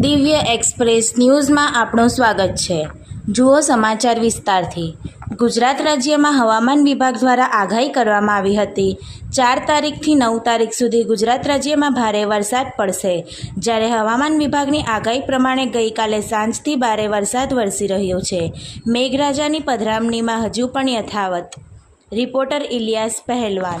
દિવ્ય એક્સપ્રેસ ન્યૂઝમાં આપનું સ્વાગત છે. જુઓ સમાચાર વિસ્તારથી. ગુજરાત રાજ્યમાં હવામાન વિભાગ દ્વારા આગાહી કરવામાં આવી હતી. ચાર તારીખથી નવ તારીખ સુધી ગુજરાત રાજ્યમાં ભારે વરસાદ પડશે. જ્યારે હવામાન વિભાગની આગાહી પ્રમાણે ગઈકાલે સાંજથી ભારે વરસાદ વરસી રહ્યો છે. મેઘરાજાની પધરામણીમાં હજુ પણ યથાવત. રિપોર્ટર ઇલિયાસ પહેલવાન.